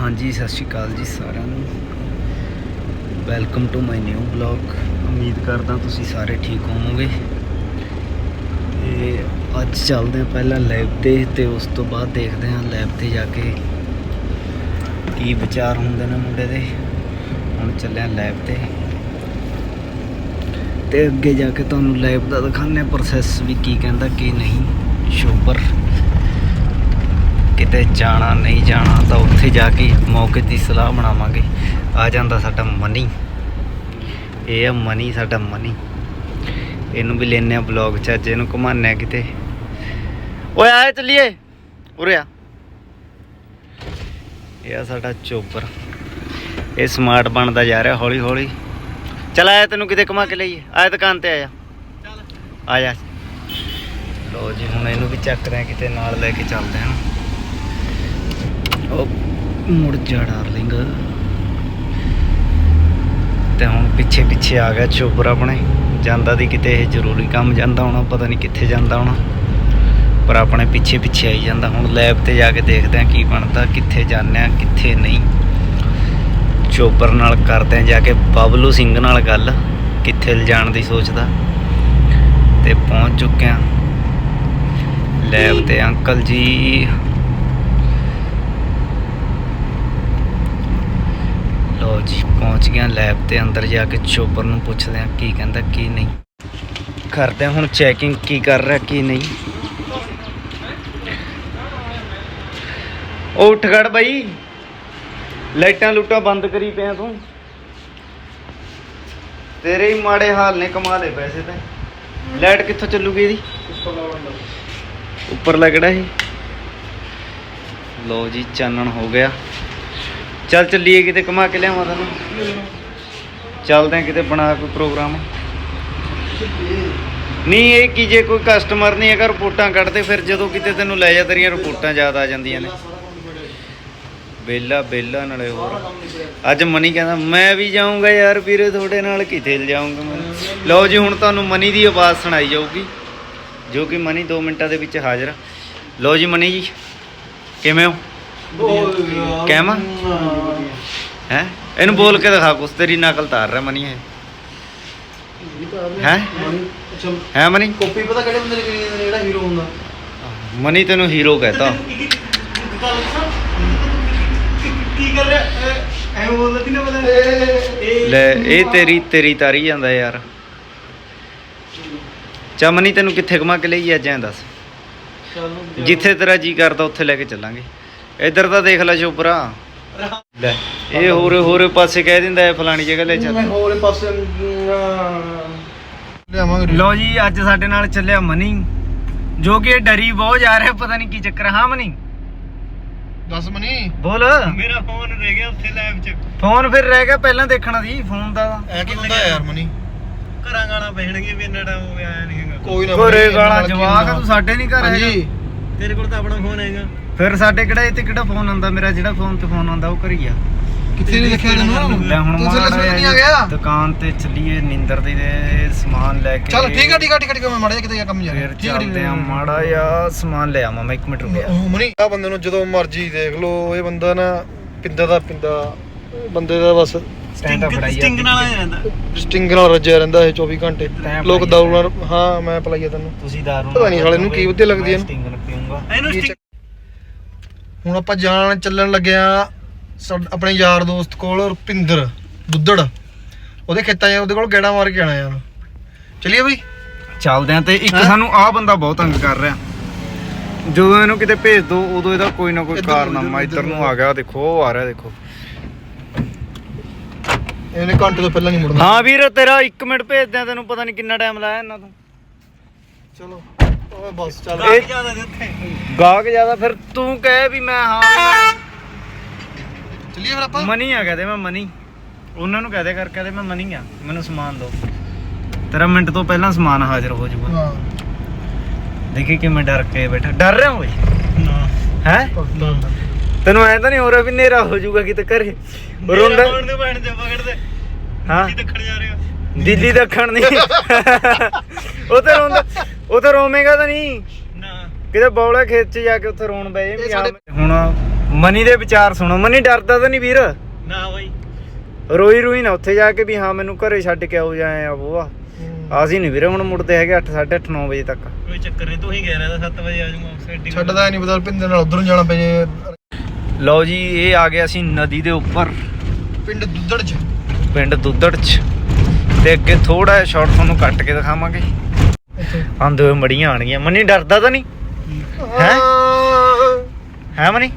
ਹਾਂਜੀ, ਸਤਿ ਸ਼੍ਰੀ ਅਕਾਲ ਜੀ ਸਾਰਿਆਂ ਨੂੰ। Welcome to my new blog ਉਮੀਦ ਕਰਦਾ ਤੁਸੀਂ ਸਾਰੇ ਠੀਕ ਹੋਵੋਗੇ। ਤੇ ਅੱਜ ਚੱਲਦੇ ਹਾਂ ਪਹਿਲਾਂ ਲੈਬ ਤੇ ਤੇ ਉਸ ਤੋਂ ਬਾਅਦ ਦੇਖਦੇ ਹਾਂ ਲੈਬ ਤੇ ਜਾ ਕੇ ਕੀ ਵਿਚਾਰ ਹੁੰਦੇ ਨੇ ਮੁੰਡੇ ਦੇ। ਹੁਣ ਚੱਲਿਆ ਲੈਬ ਤੇ। ਤੇ ਅੱਗੇ ਜਾ ਕੇ ਤੁਹਾਨੂੰ ਲੈਬ ਦਾ ਦਿਖਾਉਂਦੇ ਹਾਂ ਪ੍ਰੋਸੈਸ ਵੀ ਕੀ ਕਹਿੰਦਾ, ਕੀ ਨਹੀਂ। ਸ਼ੋਪਰ ਕਿਤੇ ਜਾਣਾ ਨਹੀਂ ਜਾਣਾ ਤਾਂ ਉੱਥੇ ਜਾ ਕੇ ਮੌਕੇ ਦੀ ਸਲਾਹ ਬਣਾਵਾਂਗੇ। ਆ ਜਾਂਦਾ ਸਾਡਾ ਮਨੀ ਇਹ ਆ ਮਨੀ ਸਾਡਾ ਮਨੀ ਇਹਨੂੰ ਵੀ ਲੈਨੇ ਆ ਬਲੌਗ ਚ ਅੱਜ ਇਹਨੂੰ ਆ ਕਿਤੇ। ਓਏ ਆਏ ਚੱਲੀਏ। ਉਰੇ ਆ। ਇਹ ਆ ਸਾਡਾ ਚੋਪਰ ਇਹ ਸਮਾਰਟ ਬਣਦਾ ਜਾ ਰਿਹਾ ਹੌਲੀ ਹੌਲੀ ਚਲ ਆਇਆ ਤੈਨੂੰ ਕਿਤੇ ਘੁਮਾ ਕੇ ਲਈਏ। ਆਇਆ ਦੁਕਾਨ ਤੇ ਆਇਆ। ਆ ਜਾ ਲੋ ਜੀ ਹੁਣ ਇਹਨੂੰ ਵੀ ਚੱਕ ਰਹੇ ਕਿਤੇ ਨਾਲ ਲੈ ਕੇ ਚੱਲਦੇ ਹਾਂ। ਮੁੜ ਜਾ ਡਾਰਲਿੰਗ। ਤੇ ਹੁਣ ਪਿੱਛੇ ਪਿੱਛੇ ਆ ਗਿਆ ਚੋਪਰ ਆਪਣੇ ਜਾਂਦਾ ਦੀ ਕਿਤੇ ਇਹ ਜ਼ਰੂਰੀ ਕੰਮ ਜਾਂਦਾ ਹੋਣਾ, ਪਤਾ ਨਹੀਂ ਕਿੱਥੇ ਜਾਂਦਾ ਹੋਣਾ। ਪਰ ਆਪਣੇ ਪਿੱਛੇ ਪਿੱਛੇ ਆਈ ਜਾਂਦਾ। ਹੁਣ ਲੈਬ ਤੇ ਜਾ ਕੇ ਦੇਖਦੇ ਆ ਕੀ ਬਣਦਾ, ਕਿੱਥੇ ਜਾਂਦੇ ਆ, ਕਿੱਥੇ ਨਹੀਂ। ਚੋਪਰ ਨਾਲ ਕਰਦੇ ਆ ਜਾ ਕੇ ਬਬਲੂ ਸਿੰਘ ਨਾਲ ਗੱਲ, ਕਿੱਥੇ ਲਿਜਾਣ ਦੀ ਸੋਚਦਾ। ਤੇ ਪਹੁੰਚ ਚੁੱਕੇ ਆ। ਲੈਬ ਤੇ ਅੰਕਲ ਜੀ। ਲੋ ਜੀ ਪਹੁੰਚ ਗਿਆ ਲੈਬ ਤੇ ਅੰਦਰ ਜਾ ਕੇ ਚੋਪਰ ਨੂੰ ਪੁੱਛਦੇ ਆ ਕੀ ਕਹਿੰਦਾ ਕੀ ਨਹੀਂ। ਕਰਦੇ ਹੁਣ ਚੈਕਿੰਗ ਕੀ ਕਰ ਰਿਹਾ ਕੀ ਨਹੀਂ। ਉਹ ਉੱਠ ਖੜ ਬਾਈ। ਲਾਈਟਾਂ ਲੂਟਾਂ ਬੰਦ ਕਰੀ ਪਿਆ ਤੂੰ। ਤੇਰੇ ਹੀ ਮਾੜੇ ਹਾਲ ਨੇ ਕਮਾ ਲਏ ਪੈਸੇ ਤੇ। ਲਾਈਟ ਕਿੱਥੋਂ ਚੱਲੂਗੀ ਇਹਦੀ? ਉੱਪਰ ਲੱਗੜਾ ਇਹ? ਲੋ ਜੀ ਚਾਨਣ ਹੋ ਗਿਆ। ਚੱਲ ਚੱਲੀਏ ਕਿਤੇ ਕਮਾ ਕੇ ਲਿਆਵਾਂ ਤੈਨੂੰ। ਚੱਲਦੇ ਆ ਕਿਤੇ ਬਣਾ ਕੋਈ ਪ੍ਰੋਗਰਾਮ। ਨਹੀਂ, ਇਹ ਕੀ ਜੇ ਕੋਈ ਕਸਟਮਰ ਨਹੀਂ ਹੈਗਾ, ਰਿਪੋਰਟਾਂ ਕੱਢਦੇ ਫਿਰ ਜਦੋਂ ਕਿਤੇ ਤੈਨੂੰ ਲੈ ਜਾ ਤੇਰੀਆਂ ਰਿਪੋਰਟਾਂ ਯਾਦ ਆ ਜਾਂਦੀਆਂ ਨੇ। ਬੇਲਾ ਬੇਲਾ ਨਾਲੇ ਹੋਰ। ਅੱਜ ਮਨੀ ਕਹਿੰਦਾ, ਮੈਂ ਵੀ ਜਾਊਂਗਾ ਯਾਰ ਵੀਰੇ, ਤੁਹਾਡੇ ਨਾਲ ਕਿਤੇ ਜਾਊਂਗਾ ਮੈਂ। ਲਓ ਜੀ, ਹੁਣ ਤੁਹਾਨੂੰ ਮਨੀ ਦੀ ਆਵਾਜ਼ ਸੁਣਾਈ ਜਾਊਗੀ, ਜੋ ਕਿ ਮਨੀ 2 ਮਿੰਟਾਂ ਦੇ ਵਿੱਚ ਹਾਜ਼ਰ ਆ। ਲਓ ਜੀ, ਮਨੀ ਜੀ, ਕਿਵੇਂ ਹੋ? ਕਹਿਮਾ ਹੈ? ਇਹਨੂੰ ਬੋਲ ਕੇ ਦਿਖਾ ਕੁਛ ਤੇਰੀ ਨਕਲ ਤਾਰ ਰਿਹਾ ਮਨੀ ਹੈ। ਹੈ? ਹੈ ਮਨੀ? ਕਾਪੀ ਪਤਾ ਕਿਹੜੇ ਬੰਦੇ ਨੇ ਕਰੀ ਜਾਂਦੇ ਨੇ ਜਿਹੜਾ ਹੀਰੋ ਹੁੰਦਾ? ਮਨੀ ਤੈਨੂੰ ਹੀਰੋ ਕਹਤਾ। ਕੀ ਕਰ ਰਿਹਾ? ਐ ਬੋਲਦਾ ਤੀ ਨਾ ਪਤਾ ਲੈ ਇਹ ਤੇਰੀ ਤੇਰੀ ਤਾਰੀ ਜਾਂਦਾ ਯਾਰ। ਚਮਨੀ ਤੈਨੂੰ ਕਿੱਥੇ ਘੁਮਾ ਕੇ ਲਈ ਅੱਜ ਐਂ ਦੱਸ। ਜਿੱਥੇ ਤੇਰਾ ਜੀ ਕਰਦਾ ਉੱਥੇ ਲੈ ਕੇ ਚੱਲਾਂਗੇ। ਇੱਧਰ ਤਾਂ ਦੇਖ ਲੈ ਚੋਪਰਾ ਲੈ। ਇਹ ਹੋਰ ਹੋਰ ਪਾਸੇ ਕਹਿ ਦਿੰਦਾ ਹੈ ਫਲਾਣੀ ਜਗ੍ਹਾ ਲੈ ਮੈਂ ਚੱਲ ਹੋਰੇ ਪਾਸੇ ਲਿਆਵਾਂਗੇ ਲੋ ਜੀ ਅੱਜ ਸਾਡੇ ਨਾਲ ਚੱਲਿਆ ਮਨੀ। ਜੋ ਕਿ ਡਰੀ ਬਹੁਤ ਜਾ ਰਿਹਾ ਪਤਾ ਨਹੀਂ ਕੀ ਚੱਕਰ ਹੈ। ਹਾਂ ਮਨੀ? ਦੱਸ ਮਨੀ। ਬੋਲ। ਮੇਰਾ ਫੋਨ ਰਹਿ ਗਿਆ ਉੱਥੇ ਲੈਬ 'ਚ। ਫੋਨ ਫਿਰ ਰਹਿ ਗਿਆ ਪਹਿਲਾਂ ਦੇਖਣਾ ਸੀ ਫੋਨ ਦਾ। ਐ ਕੀ ਹੁੰਦਾ ਯਾਰ ਮਨੀ? ਘਰਾਂ ਗਾਣਾ ਪੈਣਗੇ ਵੀ ਇੰਨਾ ਟਾਈਮ ਹੋ ਗਿਆ ਆਇਆ ਨਹੀਂ ਹੈਗਾ। ਕੋਈ ਨਾ ਘਰੇ ਕੀ ਜਵਾਕ? ਤੂੰ ਸਾਡੇ ਨਹੀਂ ਘਰ ਹੈਗਾ। ਤੇਰੇ ਕੋਲ ਤਾਂ ਆਪਣਾ ਫੋਨ ਹੈਗਾ। ਫਿਰ ਸਾਡੇ ਕਿਹੜਾ ਤੇ ਕਿਹੜਾ ਫੋਨ ਆਉਂਦਾ? ਮੇਰਾ ਜਿਹੜਾ ਫੋਨ ਤੇ ਫੋਨ ਆਉਂਦਾ ਉਹ ਕਰੀ ਆ। ਕਿੱਥੇ ਨਹੀਂ ਦੇਖਿਆ ਤੈਨੂੰ ਲੈ ਹੁਣ ਤੂੰ ਸਮਝ ਨਹੀਂ ਆ ਗਿਆ? ਦੁਕਾਨ ਤੇ ਚੱਲੀਏ ਨਿੰਦਰ ਦੀ ਦੇ ਸਮਾਨ ਲੈ ਕੇ। ਚੱਲ ਠੀਕ ਆ ਠੀਕ ਆ ਠੀਕ ਆ ਠੀਕ ਆ ਮੈਂ ਮਾੜਾ ਜਿਹਾ ਕਿਤੇ ਜਾ ਕੰਮ ਜਾ ਫਿਰ ਚੱਲਦੇ ਆ। ਮਾੜਾ ਜਿਹਾ ਸਮਾਨ ਲੈ ਆਵਾਂ ਮੈਂ 1 ਮਿੰਟ ਰੁਕਿਆ। ਉਹ ਮਨੀ ਆ ਬੰਦੇ ਨੂੰ ਜਦੋਂ ਮਰਜ਼ੀ ਦੇਖ ਲੋ ਇਹ ਬੰਦਾ ਨਾ ਪਿੰਦਾ ਦਾ ਪਿੰਦਾ ਬੰਦੇ ਦਾ ਬਸ। ਸਟੈਂਡ ਅਪ ਫੜਾਈ ਸਟਿੰਗ ਨਾਲ ਆਇਆ ਰਹਿੰਦਾ ਸਟਿੰਗ ਨਾਲ ਰੱਜਿਆ ਰਹਿੰਦਾ ਇਹ 24 ਘੰਟੇ। ਲੋਕ ਦਾਰੂ ਨਾਲ ਹਾਂ ਮੈਂ ਪਲਾਈਆ ਤੈਨੂੰ। ਤੁਸੀਂ ਦਾਰੂ ਪਤਾ ਨਹੀਂ ਸਾਲੇ ਨੂੰ ਕੀ ਵਧੀਆ ਲੱਗਦੀ ਹੈ। ਇਹਨੂੰ ਹੁਣ ਆਪਾਂ ਜਾਣ ਚੱਲਣ ਲੱਗਿਆ ਆਪਣੇ ਯਾਰ ਦੋਸਤ ਕੋਲ ਰੁਪਿੰਦਰ ਦੁੱਧੜ। ਉਹਦੇ ਖੇਤਾਂ 'ਚ ਉਹਦੇ ਕੋਲ ਗੇੜਾ ਮਾਰ ਕੇ ਆਣਾ ਯਾਰ। ਚਲਿਏ ਬਈ। ਚੱਲਦੇ ਆ ਤੇ ਇੱਕ? ਸਾਨੂੰ ਆਹ ਬੰਦਾ ਬਹੁਤ ਤੰਗ ਕਰ ਰਿਹਾ। ਜਦੋਂ ਇਹਨੂੰ ਕਿਤੇ ਭੇਜ ਦੋ ਉਦੋਂ ਇਹਦਾ ਕੋਈ ਨਾ ਕੋਈ ਕਾਰਨਾਮਾ ਇੱਧਰ ਇੱਧਰ ਨੂੰ ਆ ਗਿਆ ਦੇਖੋ ਉਹ ਆ ਰਿਹਾ ਦੇਖੋ। ਇਹਨੇ ਘੰਟੇ ਤੋਂ ਪਹਿਲਾਂ ਨਹੀਂ ਮੁੜਨਾ। ਹਾਂ ਵੀਰ ਤੇਰਾ 1 ਮਿੰਟ ਭੇਜਦੇ ਆ ਤੈਨੂੰ ਪਤਾ ਨਹੀਂ ਕਿੰਨਾ ਟਾਈਮ ਲਾਇਆ ਇਹਨਾਂ ਤੋਂ। ਚਲੋ। ਓਏ ਬਸ ਚੱਲ ਇਹ- ਜ਼ਿਆਦਾ ਗਾਹਕ ਫਿਰ ਤੂੰ ਕਹੇ ਵੀ ਮੈਂ ਹਾਂ ਚਲਿਏ ਫਿਰ ਆਪਾਂ। ਮਨੀ ਆ ਕਹਦੇ ਮੈਂ ਮਨੀ। ਉਹਨਾਂ ਨੂੰ ਕਹਦੇ ਕਰ ਕਹਦੇ ਮੈਂ ਮਨੀ ਆ। ਮੈਨੂੰ ਸਮਾਨ ਦਿਓ ਤੇਰਾ ਮਿੰਟ ਤੋਂ ਪਹਿਲਾਂ ਸਮਾਨ ਹਾਜ਼ਰ ਹੋ ਜਾਊਗਾ। ਹਾਂ। ਦੇਖੀ ਕਿਵੇਂ ਡਰ ਕੇ ਬੈਠਾ। ਡਰ ਰਿਹਾ ਓਏ? ਨਾ। ਹੈ? ਤੈਨੂੰ ਐ ਤਾਂ ਨਹੀਂ ਹੋ ਰਿਹਾ ਵੀ ਨੇਰਾ ਹੋ ਜਾਊਗਾ ਕਿਤੇ ਘਰੇ? ਰੋਂਦਾ ਹਾਂ। ਕੀ ਦੱਖਣ ਜਾ ਰਿਹਾ ਦਿੱਲੀ ਦੱਖਣ ਨਹੀਂ ਉਹ ਤੇ ਰੋਂਦਾ ਉਹ ਤੇ ਰੋਵੇਂਗਾ ਤਾਂ ਨਹੀਂ। ਨਾ। ਕਿਤੇ ਬੌਲੇ ਖੇਤ 'ਚ ਜਾ ਕੇ ਉੱਥੇ ਰੋਣ ਬੈ ਜੇ ਹੁਣ ਮਨੀ ਦੇ ਵਿਚਾਰ ਸੁਣੋ। ਮਨੀ ਡਰਦਾ ਤਾਂ ਨਹੀਂ ਵੀਰ। ਨਾ ਬਾਈ। ਰੋਈ ਰੋਈ ਨਾ ਉੱਥੇ ਜਾ ਕੇ ਵੀ ਹਾਂ ਮੈਨੂੰ ਘਰੇ ਛੱਡ ਕੇ ਆਉ ਜਾਏ ਆ ਉਹ ਆ ਅਸੀਂ ਨਹੀਂ ਵੀਰੇ ਹੁਣ ਮੁੜਦੇ ਹੈਗੇ 8 8:30 9 ਵਜੇ ਤੱਕ। ਕੋਈ ਚੱਕਰ ਨਹੀਂ ਤੂੰ ਹੀ ਕਹਿ ਰਿਹਾ ਤਾਂ 7 ਵਜੇ ਆ ਜਾਊਂਗਾ ਸੈਟਿੰਗ ਛੱਡਦਾ ਨਹੀਂ ਪਤਾ ਪਿੰਦਰ ਨਾਲ ਉਧਰ ਜਾਣਾ ਪੈ ਜੇ। ਲਓ ਜੀ ਇਹ ਆ ਗਿਆ ਸੀ ਨਦੀ ਦੇ ਉੱਪਰ। ਪਿੰਡ ਦੁੱਧੜ ਚ। ਪਿੰਡ ਦੁੱਧੜ ਚ। ਤੇ ਅੱਗੇ ਥੋੜਾ ਜਿਹਾ ਸ਼ਾਰਟ ਤੁਹਾਨੂੰ ਕੱਟ ਕੇ ਦਿਖਾਵਾਂਗੇ। ਆਂਦੇ ਹੋਏ ਮੜੀਆਂ ਆਣਗੀਆਂ ਮਨੀ ਡਰਦਾ ਤਾਂ ਨਹੀਂ? ਹੈਂ? ਹੈ? ਮਨੀ?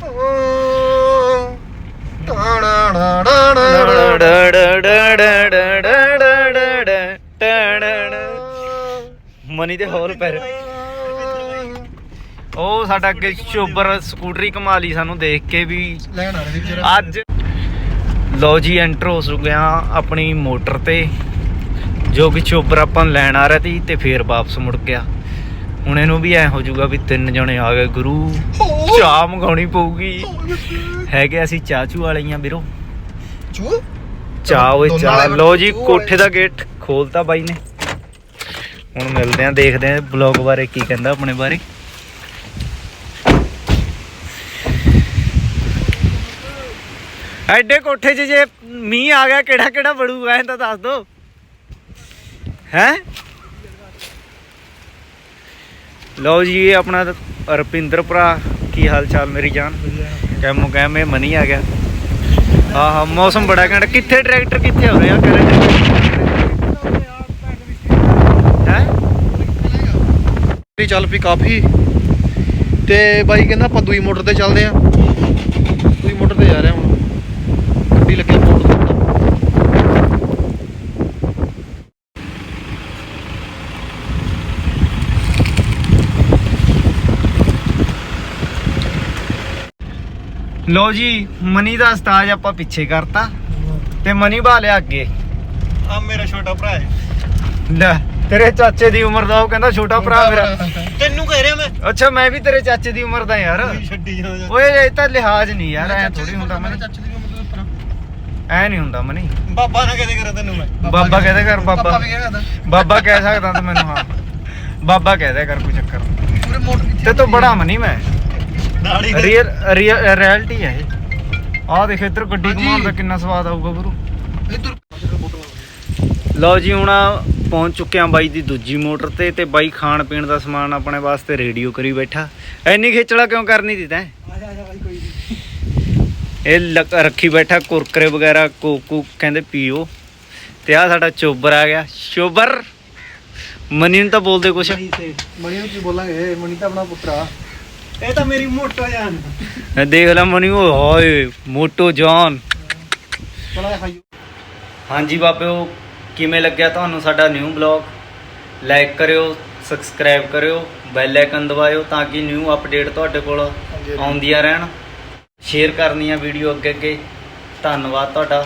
ਮਨੀ ਦੇ ਹੌਲ ਪੈਰ। ਉਹ ਸਾਡਾ ਅੱਗੇ ਚੋਬਰ ਸਕੂਟਰੀ ਕਮਾ ਲਈ ਸਾਨੂੰ ਦੇਖ ਕੇ ਵੀ। ਲੈਣ ਆ ਰਹੇ ਸੀ ਵਿਚਾਰਾ ਅੱਜ। ਲੋ ਜੀ ਐਂਟਰ ਹੋ ਚੁੱਕਿਆ ਆਪਣੀ ਮੋਟਰ ਤੇ। ਜੋ ਕਿ ਚੋਬਰ ਆਪਾਂ ਲੈਣ ਆ ਰਿਹਾ ਸੀ ਤੇ ਫੇਰ ਵਾਪਸ ਮੁੜ ਗਿਆ। ਹੁਣ ਇਹਨੂੰ ਵੀ ਐ ਹੋ ਜਾਊਗਾ ਵੀ ਤਿੰਨ ਜਣੇ ਆ ਗਏ। ਗੁਰੂ ਚਾਹ ਮੰਗਾਉਣੀ ਪਊਗੀ। ਹੈਗੇ ਅਸੀਂ ਚਾਚੂ ਵਾਲੀਆਂ ਵੀਰੋ। ਚੂ ਚਾਹ ਓਏ ਚਾਹ। ਵਾਲੇ ਲੋ ਜੀ ਕੋਠੇ ਦਾ ਗੇਟ ਖੋਲਤਾ ਬਾਈ ਨੇ। ਹੁਣ ਮਿਲਦੇ ਆਂ ਦੇਖਦੇ ਆਂ ਬਲੌਗ ਬਾਰੇ ਕੀ ਕਹਿੰਦਾ ਆਪਣੇ ਬਾਰੇ। ਐਡੇ ਕੋਠੇ 'ਚ ਜੇ ਮੀਂਹ ਆ ਗਿਆ ਕਿਹੜਾ ਕਿਹੜਾ ਬੜੂਗਾ ਇਹ ਤਾਂ ਦੱਸ ਦੋ। ਹੈ? ਲਓ ਜੀ, ਇਹ ਆਪਣਾ ਰਪਿੰਦਰ ਭਰਾ, ਕੀ ਹਾਲ ਚਾਲ ਮੇਰੀ ਜਾਨ? ਕੈਮੋ ਕੈਮੇ ਮਨੀ ਆ ਗਿਆ। ਆਹ, ਮੌਸਮ ਬੜਾ ਘੰਟਾ। ਕਿੱਥੇ ਟਰੈਕਟਰ ਕਿੱਥੇ ਹੋ ਰਿਹਾ? ਕਰੇ ਹੈ? ਚੱਲ ਪਈ ਕਾਫੀ। ਤੇ ਬਾਈ ਕਹਿੰਦਾ ਆਪਾਂ ਦੂਈ ਮੋਟਰ ਤੇ ਚੱਲਦੇ ਆ ਦੂਈ ਮੋਟਰ ਤੇ ਜਾ ਰਿਹਾ ਹੁਣ ਗੱਡੀ ਲੱਗਿਆ ਮੋਟਰ ਤੇ ਲਓ ਜੀ ਮਨੀ ਦਾ ਉਸਤਾਜ ਆਪਾਂ ਪਿੱਛੇ ਕਰਤਾ ਤੇ ਮਨੀ ਬਾ ਲਿਆ ਅੱਗੇ। ਆ ਮੇਰਾ ਛੋਟਾ ਭਰਾ ਹੈ। ਲੈ ਤੇਰੇ ਚਾਚੇ ਦੀ ਉਮਰ ਦਾ ਉਹ ਕਹਿੰਦਾ ਛੋਟਾ ਭਰਾ ਮੇਰਾ। ਤੈਨੂੰ ਕਹਿ ਰਿਹਾ ਮੈਂ? ਅੱਛਾ ਮੈਂ ਵੀ ਤੇਰੇ ਚਾਚੇ ਦੀ ਉਮਰ ਦਾ ਯਾਰ। ਛੱਡੀ ਓਏ ਇਹ ਤਾਂ ਲਿਹਾਜ਼ ਨਹੀਂ ਯਾਰ ਐ ਥੋੜੀ ਹੁੰਦਾ ਮਨੀ। ਚਾਚੇ ਦੀ ਉਮਰ ਤੋਂ ਐ ਨਹੀਂ ਹੁੰਦਾ ਮਨੀ। ਬਾਬਾ ਨਾ ਕਹਦੇ ਕਰਾਂ ਤੈਨੂੰ ਮੈਂ। ਬਾਬਾ ਕਹਦੇ ਕਰ ਬਾਬਾ। ਪਾਪਾ ਵੀ ਕਹਿੰਦਾ ਬਾਬਾ ਕਹਿ ਸਕਦਾ ਤਾਂ ਮੈਨੂੰ ਹਾਂ। ਬਾਬਾ ਕਹਦੇ ਕਰ ਕੋਈ ਚੱਕਰ ਤੇ ਤੂੰ ਬੜਾ ਮਨੀ ਮੈਂ। ਦਾੜੀ ਤੇ ਰੀਅਲ ਰੀਅਲ ਰਿਐਲਿਟੀ ਹੈ ਇਹ। ਆਹ ਦੇਖ ਇੱਧਰ ਗੱਡੀ ਹਾਂਜੀ। ਘੁਮਾਉਣ ਦਾ ਕਿੰਨਾ ਸਵਾਦ ਆਊਗਾ ਗੁਰੂ। ਇੱਧਰ ਲਓ ਜੀ ਹੁਣ ਆ ਪਹੁੰਚ ਚੁੱਕੇ ਆ ਬਾਈ ਦੀ ਦੂਜੀ ਮੋਟਰ ਤੇ ਤੇ ਬਾਈ ਖਾਣ ਪੀਣ ਦਾ ਸਮਾਨ ਆਪਣੇ ਵਾਸਤੇ ਰੇਡੀਓ ਕਰੀ ਬੈਠਾ। ਐਨੀ ਖੇਚਲਾ ਕਿਉਂ ਕਰਨੀ ਦੀ ਤੈਂ? ਇਹ ਲਕ- ਰੱਖੀ ਬੈਠਾ ਕੁਰਕਰੇ ਵਗੈਰਾ ਕੋਕੂ ਕਹਿੰਦੇ ਪੀਓ। ਤੇ ਆ ਸਾਡਾ ਚੋਬਰ ਆ ਗਿਆ। ਚੋਬਰ! ਮਨੀ ਨੂੰ ਤਾਂ ਬੋਲਦੇ ਕੁਛ। ਮਣੀ ਨੂੰ ਕੀ ਬੋਲਾਂਗੇ? ਮਣੀ ਤਾਂ ਆਪਣਾ ਪੁੱਤਰਾ ਇਹ ਤਾਂ ਮੇਰੀ ਮੋਟੋ ਜਾਨ। ਦੇਖ ਲੈ ਮਨੀ ਉਹ ਹਾਏ ਮੋਟੋ ਜਾਨ। ਖਾਈਓ ਹਾਂਜੀ ਬਾਬਿਓ ਕਿਵੇਂ ਲੱਗਿਆ ਤੁਹਾਨੂੰ ਸਾਡਾ ਨਿਊ ਬਲੌਗ ਲਾਈਕ ਕਰਿਓ ਸਬਸਕ੍ਰਾਈਬ ਕਰਿਓ ਬੈਲ ਆਈਕਨ ਦਬਾਇਓ ਤਾਂ ਕਿ ਨਿਊ ਅਪਡੇਟ ਤੁਹਾਡੇ ਕੋਲ। ਆਉਂਦੀਆਂ ਰਹਿਣ। ਸ਼ੇਅਰ ਕਰਨੀਆਂ ਵੀਡੀਓ ਅੱਗੇ ਅੱਗੇ। ਧੰਨਵਾਦ ਤੁਹਾਡਾ।